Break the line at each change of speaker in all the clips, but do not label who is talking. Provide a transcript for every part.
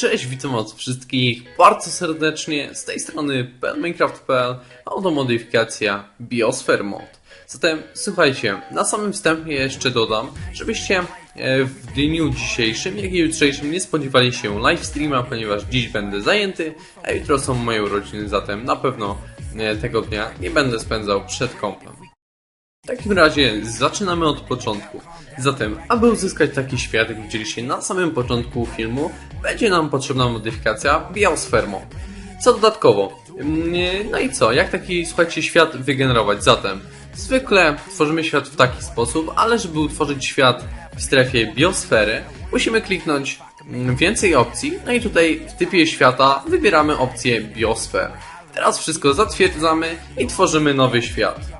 Cześć, witam was wszystkich bardzo serdecznie. Z tej strony PLMinecraft.pl automodyfikacja Biosphere Mod. Zatem słuchajcie, na samym wstępie jeszcze dodam, żebyście e, w dniu dzisiejszym, jak i jutrzejszym nie spodziewali się live streama, ponieważ dziś będę zajęty, a jutro są moje urodziny, zatem na pewno e, tego dnia nie będę spędzał przed kąpem. W takim razie zaczynamy od początku. Zatem, aby uzyskać taki świat, jak widzieliście na samym początku filmu, będzie nam potrzebna modyfikacja Biosphere Mod. Co dodatkowo? mm, No i co? Jak taki, słuchajcie, świat wygenerować? Zatem, zwykle tworzymy świat w taki sposób, ale żeby utworzyć świat w strefie biosfery, musimy kliknąć mm, więcej opcji, no i tutaj w typie świata wybieramy opcję Biosphere. Teraz wszystko zatwierdzamy i tworzymy nowy świat.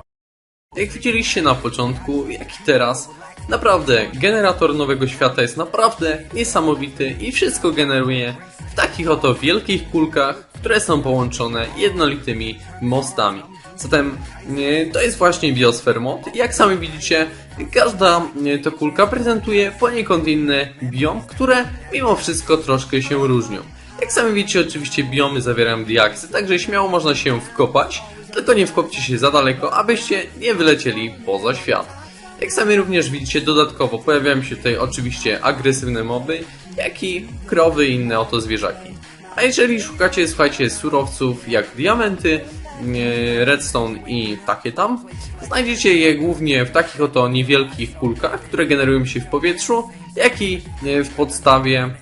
Jak widzieliście na początku, jak i teraz, naprawdę generator nowego świata jest naprawdę niesamowity i wszystko generuje w takich oto wielkich kulkach, które są połączone jednolitymi mostami. Zatem e, to jest właśnie Biosphere Mod. Jak sami widzicie, każda e, to kulka prezentuje poniekąd inny biom, które mimo wszystko troszkę się różnią. Jak sami widzicie, oczywiście biomy zawierają diaksy, także śmiało można się wkopać, tylko nie wkopcie się za daleko, abyście nie wylecieli poza świat. Jak sami również widzicie, dodatkowo pojawiają się tutaj oczywiście agresywne moby, jak i krowy i inne oto zwierzaki. A jeżeli szukacie, słuchajcie, surowców jak diamenty, e, redstone i takie tam, znajdziecie je głównie w takich oto niewielkich kulkach, które generują się w powietrzu, jak i e, w podstawie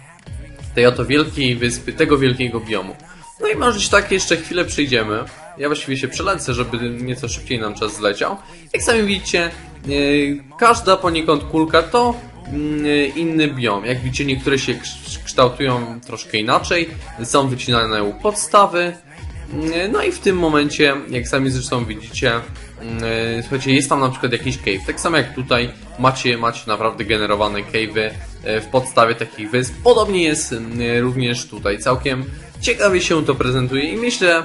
tej oto wielkiej wyspy, tego wielkiego biomu. No i może tak jeszcze chwilę przyjdziemy. Ja właściwie się przelecę, żeby nieco szybciej nam czas zleciał. Jak sami widzicie, yy, każda poniekąd kulka to yy, inny biom. Jak widzicie, niektóre się kształtują troszkę inaczej, są wycinane u podstawy. Yy, No i w tym momencie, jak sami zresztą widzicie, yy, słuchajcie, jest tam na przykład jakiś cave. Tak samo jak tutaj macie, macie naprawdę generowane cave'y yy, w podstawie takich wysp. Podobnie jest również tutaj. Całkiem ciekawie się to prezentuje i myślę,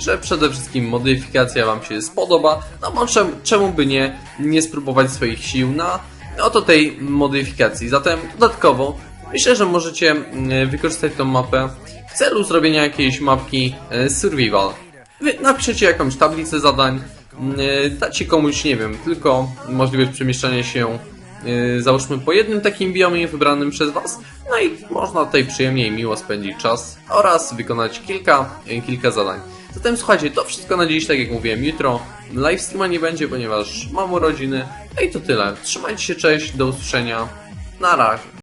że przede wszystkim modyfikacja Wam się spodoba. No bo czemu, czemu by nie, nie spróbować swoich sił na oto tej modyfikacji. Zatem dodatkowo myślę, że możecie mm, wykorzystać tą mapę w celu zrobienia jakiejś mapki e, survival. Wy napiszecie jakąś tablicę zadań, mm, dacie komuś, nie wiem, tylko możliwość przemieszczania się e, załóżmy po jednym takim biomie wybranym przez Was, no i można tutaj przyjemnie i miło spędzić czas oraz wykonać kilka, e, kilka zadań. Zatem słuchajcie, to wszystko na dziś, tak jak mówiłem, jutro live streama nie będzie, ponieważ mam urodziny. No i to tyle. Trzymajcie się, cześć, do usłyszenia. Na razie.